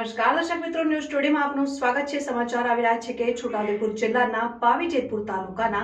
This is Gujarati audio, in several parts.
નમસ્કાર, દર્શક મિત્રો, ન્યૂઝ સ્ટુડિયોમાં આપનું સ્વાગત છે. સમાચાર આવી રહ્યા છે કે છોટાઉદેપુર જિલ્લાના પાવીજેતપુર તાલુકાના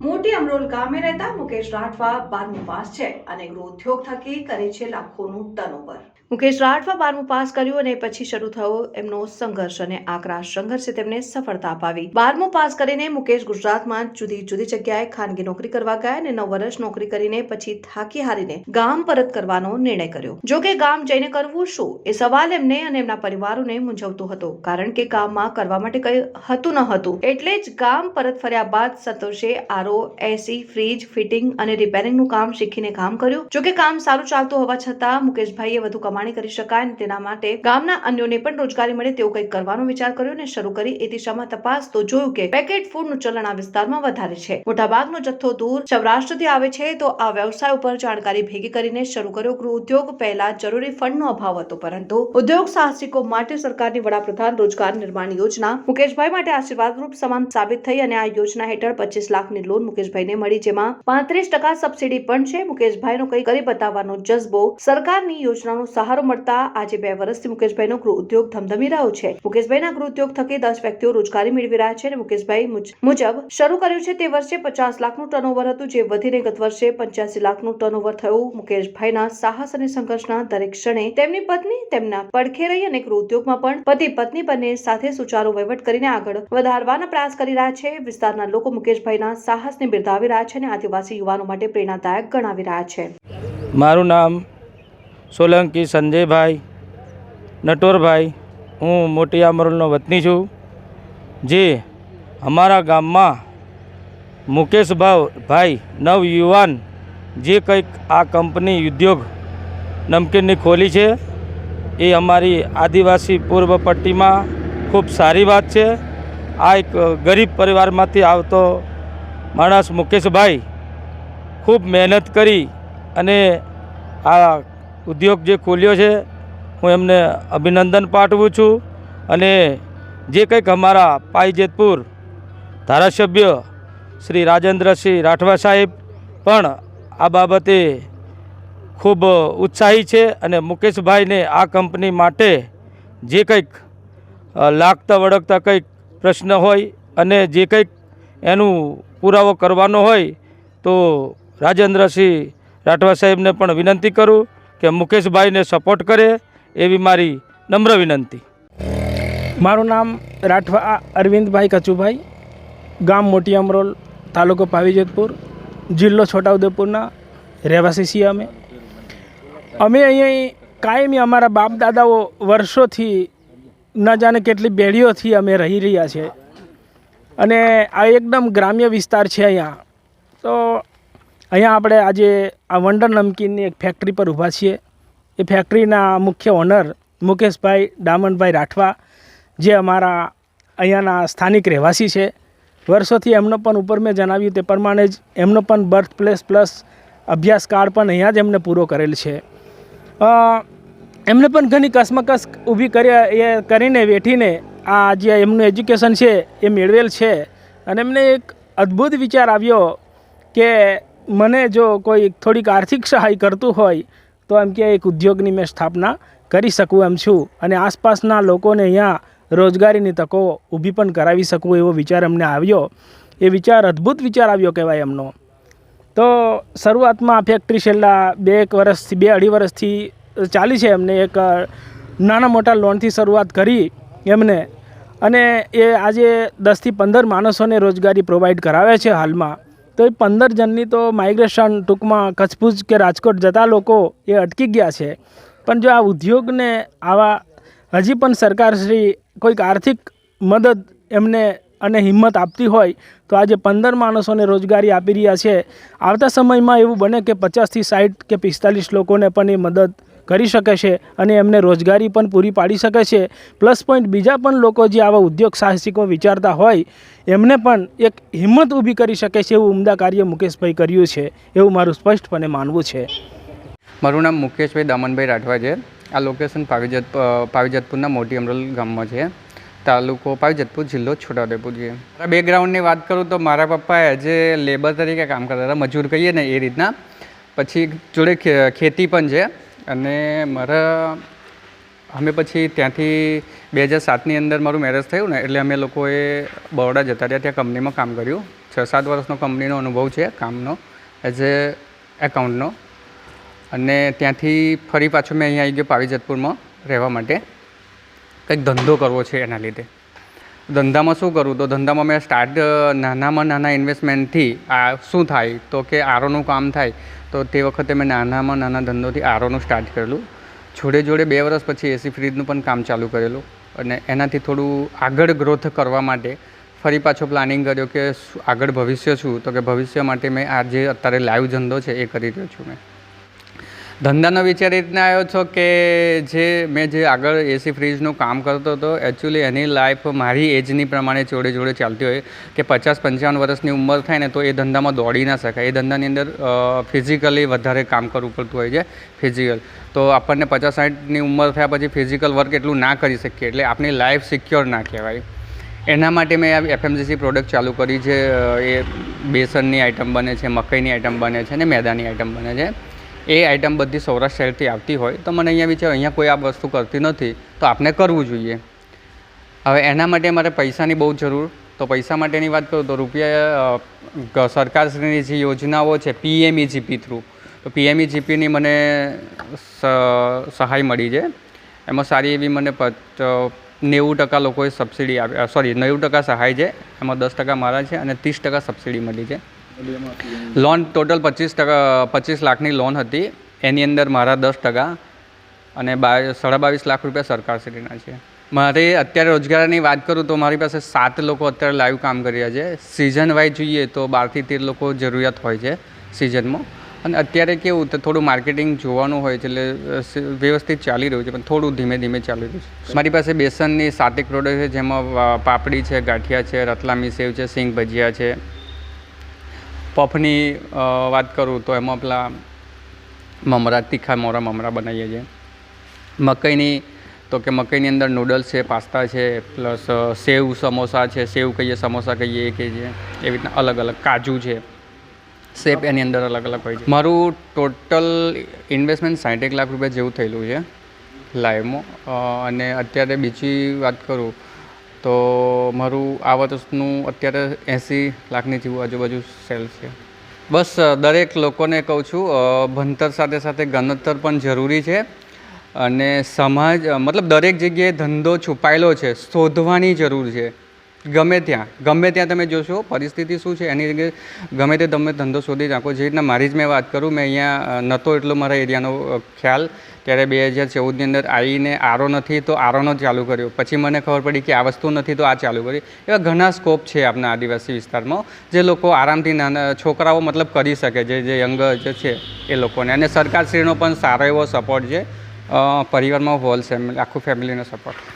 મોટી અમરોલ ગામે રહેતા મુકેશ રાઠવા બારમું પાસ છે અને ગૃહ ઉદ્યોગ થકી કરે છે લાખોનું ટર્નઓવર. મુકેશ રાઠવા બારમું પાસ કર્યું અને પછી શરૂ થયો એમનો સંઘર્ષ અને આકરા સંઘર્ષે તેમને સફળતા અપાવી. બારમું પાસ કરીને મુકેશ ગુજરાતમાં જુદી જુદી જગ્યાએ ખાનગી નોકરી કરવા ગયા અને નવ વર્ષ નોકરી કરીને પછી થાકી હારીને ગામ પરત કરવાનો નિર્ણય કર્યો. જો કે ગામ જઈને કરવું શું? એ સવાલ એમને અને એમના પરિવારોને મૂંઝવતો હતો. કારણ કે ગામમાં કરવા માટે કંઈ હતું ન હતું. એટલે જ ગામ પરત ફર્યા બાદ સંતોષે આરો એસી ફ્રીજ, ફિટિંગ અને રિપેરિંગનું કામ શીખીને કામ કર્યું. જો કે કામ સારું ચાલતું હોવા છતાં મુકેશભાઈએ વધુ કમાણી કરી શકાય અને તેના માટે ગામના અન્યોને પણ રોજગારી મળે તેવું કંઈક કરવાનો વિચાર કર્યો અને શરૂ કરી એ દિશામાં તપાસ તો જોયું કે પેકેટ ફૂડનું ચલણ આ વિસ્તારમાં વધારે છે. મોટાભાગનો જથ્થો દૂર સૌરાષ્ટ્રથી આવે છે તો આ વ્યવસાય ઉપર જાણકારી ભેગી કરીને શરૂ કર્યો ગૃહ ઉદ્યોગ પહેલા જરૂરી ફંડનો અભાવ હતો, પરંતુ ઉદ્યોગ સાહસિકો માટે સરકારની વડાપ્રધાન રોજગાર નિર્માણ યોજના મુકેશભાઈ માટે આશીર્વાદરૂપ સમાન સાબિત થઈ અને આ યોજના હેઠળ પચીસ લાખની લોન મુકેશભાઈને મળી, જેમાં પાંત્રીસ ટકા સબસિડી પણ છે. મુકેશભાઈનો કંઈ કરી બતાવવાનો જજ્બો સરકારની યોજનાનો સહારો મળતા આજે બે વર્ષથી મુકેશભાઈનો ગૃહ ઉદ્યોગ ધમધમી રહ્યો છે. મુકેશભાઈના ગૃહ ઉદ્યોગ થકી દસ વ્યક્તિઓ રોજગારી મેળવી રહ્યા છે અને મુકેશભાઈ મુજબ શરૂ કર્યું છે તે વર્ષે પચાસ લાખનું ટર્નઓવર હતું, જે વધીને ગત વર્ષે પંચ્યાસી લાખનું ટર્નઓવર થયું. મુકેશભાઈના સાહસ અને સંઘર્ષના દરેક ક્ષણે તેમની પત્ની તેમના પડખે રહી અને ગૃહ ઉદ્યોગમાં પણ પતિ પત્ની બંને સાથે સુચારો વહીવટ કરીને આગળ વધારવાના પ્રયાસ કરી રહ્યા છે. વિસ્તારના લોકો મુકેશભાઈના સાહસને બિરદાવી રહ્યા છે અને આદિવાસી યુવાનો માટે પ્રેરણાદાયક ગણાવી રહ્યા છે. મારું નામ સોલંકી, સંજયભાઈ, નટોરભાઈ, હું મોટી આમરોલનો વતની છું, જે અમારા ગામમાં મુકેશભાવ ભાઈ, નવયુવાન, જે કંઈક આ કંપની ઉદ્યોગ નમકીનની ખોલી છે, એ અમારી આદિવાસી પૂર્વ પટ્ટીમાં ખૂબ સારી વાત છે. આ એક ગરીબ પરિવારમાંથી આવતો માણસ મુકેશભાઈ ખૂબ મહેનત કરી અને આ ઉદ્યોગ જે ખોલ્યો છે, હું એમને અભિનંદન પાઠવું છું અને જે કંઈક અમારા પાઈજેતપુર ધારાસભ્ય શ્રી રાજેન્દ્રસિંહ રાઠવા સાહેબ પણ આ બાબતે ખૂબ ઉત્સાહી છે અને મુકેશભાઈને આ કંપની માટે જે કંઈક લાગતા વળગતા કંઈક પ્રશ્ન હોય અને જે કંઈક એનું પુરાવો કરવાનો હોય તો રાજેન્દ્રસિંહ રાઠવા સાહેબને પણ વિનંતી કરું. કે મુકેશભાઈને સપોર્ટ કરે એવી મારી નમ્ર વિનંતી. મારું નામ રાઠવા અરવિંદભાઈ કચુભાઈ, ગામ મોટી અમરોલ, તાલુકો પાવીજતપુર, જિલ્લો છોટાઉદેપુરના રહેવાસી છીએ અમે. અમે અહીં કાયમી અમારા બાપ દાદાઓ વર્ષોથી ન જાણે કેટલી બેડીઓથી અમે રહી રહ્યા છીએ. અને આ એકદમ ગ્રામ્ય વિસ્તાર છે અહીંયા. તો અહીંયા આપણે આજે આ વંડર નમકીનની એક ફેક્ટરી પર ઊભા છીએ. એ ફેક્ટરીના મુખ્ય ઓનર મુકેશભાઈ ડામણભાઈ રાઠવા, જે અમારા અહીંયાના સ્થાનિક રહેવાસી છે. વર્ષોથી એમનો પણ ઉપર મેં જણાવ્યું તે પ્રમાણે જ એમનો પણ બર્થ પ્લેસ પ્લસ અભ્યાસ કાર્ડ પણ અહીંયા જ એમને પૂરો કરેલ છે. એમને પણ ઘણી કસમકસ ઊભી કરી એ કરીને વેઠીને આ જે એમનું એજ્યુકેશન છે એ મેળવેલ છે. અને એમને એક અદ્ભુત વિચાર આવ્યો કે મને જો કોઈ થોડીક આર્થિક સહાય કરતું હોય, તો એમ કે એક ઉદ્યોગની મેં સ્થાપના કરી શકું એમ છું. અને આસપાસના લોકોને અહીંયા રોજગારીની તકો ઊભી પણ કરાવી શકું એવો વિચાર એમને આવ્યો. એ વિચાર અદ્ભુત વિચાર આવ્યો કહેવાય એમનો. તો શરૂઆતમાં આ ફેક્ટરી છેલ્લા બે એક વર્ષથી, બે અઢી વર્ષથી ચાલી છે એમને એક નાના મોટા લોનથી શરૂઆત કરી એમને. અને એ આજે દસથી પંદર માણસોને રોજગારી પ્રોવાઈડ કરાવે છે હાલમાં. તો એ પંદર જણની તો માઇગ્રેશન ટૂંકમાં કચ્છભુજ કે રાજકોટ જતા લોકો એ અટકી ગયા છે. પણ જો આ ઉદ્યોગને આવા હજી પણ સરકારશ્રી કોઈક આર્થિક મદદ એમને અને હિંમત આપતી હોય, તો આજે પંદર માણસોને રોજગારી આપી રહ્યા છે. આવતા સમયમાં એવું બને કે પચાસથી સાઠ કે પિસ્તાલીસ લોકોને પણ એ મદદ કરી શકે છે અને એમને રોજગારી પણ પૂરી પાડી શકે છે. પ્લસ પોઈન્ટ બીજા પણ લોકો જે આવા ઉદ્યોગ સાહસિકો વિચારતા હોય, એમને પણ એક હિંમત ઊભી કરી શકે છે એવું ઉમદા કાર્ય મુકેશભાઈ કર્યું છે એવું મારું સ્પષ્ટપણે માનવું છે. મારું નામ મુકેશભાઈ દામનભાઈ રાઠવા છે. આ લોકેશન પાવીજત પાવીજતપુરના મોટી અમરોલ ગામમાં છે. તાલુકો પાવીજતપુર, જિલ્લો છોટાઉદેપુર છે. મારા બેકગ્રાઉન્ડની વાત કરું તો મારા પપ્પા એ લેબર તરીકે કામ કરતા હતા, મજૂર કહીએ ને એ રીતના. પછી જોડે ખેતી પણ છે. અને મારા, અમે પછી ત્યાંથી બે હજાર સાતની અંદર મારું મેરેજ થયું ને, એટલે અમે લોકોએ બરોડા જતા રહ્યા, ત્યાં કંપનીમાં કામ કર્યું. છ સાત વર્ષનો કંપનીનો અનુભવ છે કામનો, એઝ એ એકાઉન્ટનો. અને ત્યાંથી ફરી પાછો મેં અહીંયા આવી ગયો પાવીજતપુરમાં રહેવા માટે. કંઈક ધંધો કરવો છે એના લીધે. ધંધામાં શું કરું? તો ધંધામાં મેં સ્ટાર્ટ નાનામાં નાના ઇન્વેસ્ટમેન્ટથી આ શું થાય? તો કે આરોનું કામ થાય. તો તે વખતે મેં નાનામાં નાના ધંધોથી આરોનું સ્ટાર્ટ કરેલું. જોડે જોડે બે વર્ષ પછી એસી ફ્રીજનું પણ કામ ચાલુ કરેલું. અને એનાથી થોડું આગળ ગ્રોથ કરવા માટે ફરી પાછો પ્લાનિંગ કર્યો કે આગળ ભવિષ્ય શું? તો કે ભવિષ્ય માટે મેં આ જે અત્યારે લાઈવ ધંધો છે એ કરી રહ્યો છું મેં. ધંધાનો વિચાર એ રીતના આવ્યો છો કે જે મેં જે આગળ એસી ફ્રીજનું કામ કરતો હતો એકચ્યુઅલી એની લાઈફ મારી એજની પ્રમાણે જોડે જોડે ચાલતી હોય કે પચાસ પંચાવન વર્ષની ઉંમર થાય ને તો એ ધંધામાં દોડી ના શકાય. એ ધંધાની અંદર ફિઝિકલી વધારે કામ કરવું પડતું હોય છે ફિઝિકલ તો આપણને પચાસ સાઠની ઉંમર થયા પછી ફિઝિકલ વર્ક એટલું ના કરી શકીએ, એટલે આપણી લાઈફ સિક્યોર ના કહેવાય. એના માટે મેં આ એફએમજીસી પ્રોડક્ટ ચાલુ કરી છે એ બેસનની આઇટમ બને છે, મકાઈની આઇટમ બને છે અને મેદાની આઇટમ બને છે. એ આઇટમ બધી સૌરાષ્ટ્ર શહેરથી આવતી હોય, તો મને અહીંયા વિચાર, અહીંયા કોઈ આ વસ્તુ કરતી નથી, તો આપણે કરવું જોઈએ. હવે એના માટે મારે પૈસાની બહુ જરૂર, તો પૈસા માટેની વાત કરું તો રૂપિયા સરકારશ્રીની જે યોજનાઓ છે પીએમઈ જીપી થ્રુ તો પીએમઈ જીપીની મને સહાય મળી છે. એમાં સારી એવી મને નેવું ટકા લોકોએ સબસિડી આપી સોરી નેવું ટકા સહાય છે, એમાં દસ ટકા મારા છે અને ત્રીસ ટકા સબસિડી મળી છે. લોન ટોટલ પચીસ ટકા, પચીસ લાખની લોન હતી. એની અંદર મારા દસ ટકા અને બા સાડા બાવીસ લાખ રૂપિયા સરકારશ્રીના છે. મારે અત્યારે રોજગારની વાત કરું તો મારી પાસે સાત લોકો અત્યારે લાઈવ કામ કરી રહ્યા છે. સિઝન વાઇઝ જોઈએ તો બારથી તેર લોકો જરૂરિયાત હોય છે સિઝનમાં અને અત્યારે કેવું તો થોડું માર્કેટિંગ જોવાનું હોય છે એટલે વ્યવસ્થિત ચાલી રહ્યું છે, પણ થોડું ધીમે ધીમે ચાલી રહ્યું છે. મારી પાસે બેસનની સાતેક પ્રોડક્ટ છે, જેમાં પાપડી છે, ગાંઠિયા છે, રતલામી સેવ છે, સિંગ ભજીયા છે. પફની વાત કરું તો એમાં પેલા મમરા તીખા મોરા મમરા બનાવીએ છીએ. મકાઈની, તો કે મકાઈની અંદર નૂડલ્સ છે, પાસ્તા છે, પ્લસ સેવ સમોસા છે, સેવ કહીએ, સમોસા કહીએ, એ કહીએ એવી રીતના અલગ અલગ કાજુ છે. શેપ એની અંદર અલગ અલગ હોય છે. મારું ટોટલ ઇન્વેસ્ટમેન્ટ સાઠેક લાખ રૂપિયા જેવું થયેલું છે. લાઈવમાં અને અત્યારે બીજી વાત કરું તો મારું આ વર્ષનું અત્યારે એંસી લાખની જેવું આજુબાજુ સેલ છે. બસ દરેક લોકોને કહું છું ભણતર સાથે સાથે ગણતર પણ જરૂરી છે અને સમાજ મતલબ દરેક જગ્યાએ ધંધો છુપાયેલો છે, શોધવાની જરૂર છે. ગમે ત્યાં ગમે ત્યાં તમે જોશો, પરિસ્થિતિ શું છે, એની જગ્યાએ ગમે તે તમે ધંધો શોધી નાખો જે રીતના મારી જ મેં વાત કરું, મેં અહીંયા નહોતો એટલો મારા એરિયાનો ખ્યાલ. ત્યારે બે હજાર ચૌદની અંદર આવીને આરો નથી, તો આરોનો ચાલુ કર્યો. પછી મને ખબર પડી કે આ વસ્તુ નથી, તો આ ચાલુ કરી એવા ઘણા સ્કોપ છે આપણા આદિવાસી વિસ્તારમાં, જે લોકો આરામથી નાના, છોકરાઓ મતલબ કરી શકે, જે જે યંગ જે છે, એ લોકોને. અને સરકારશ્રીનો પણ સારો એવો સપોર્ટ છે. પરિવારમાં હોલ ફેમિલી આખું ફેમિલીનો સપોર્ટ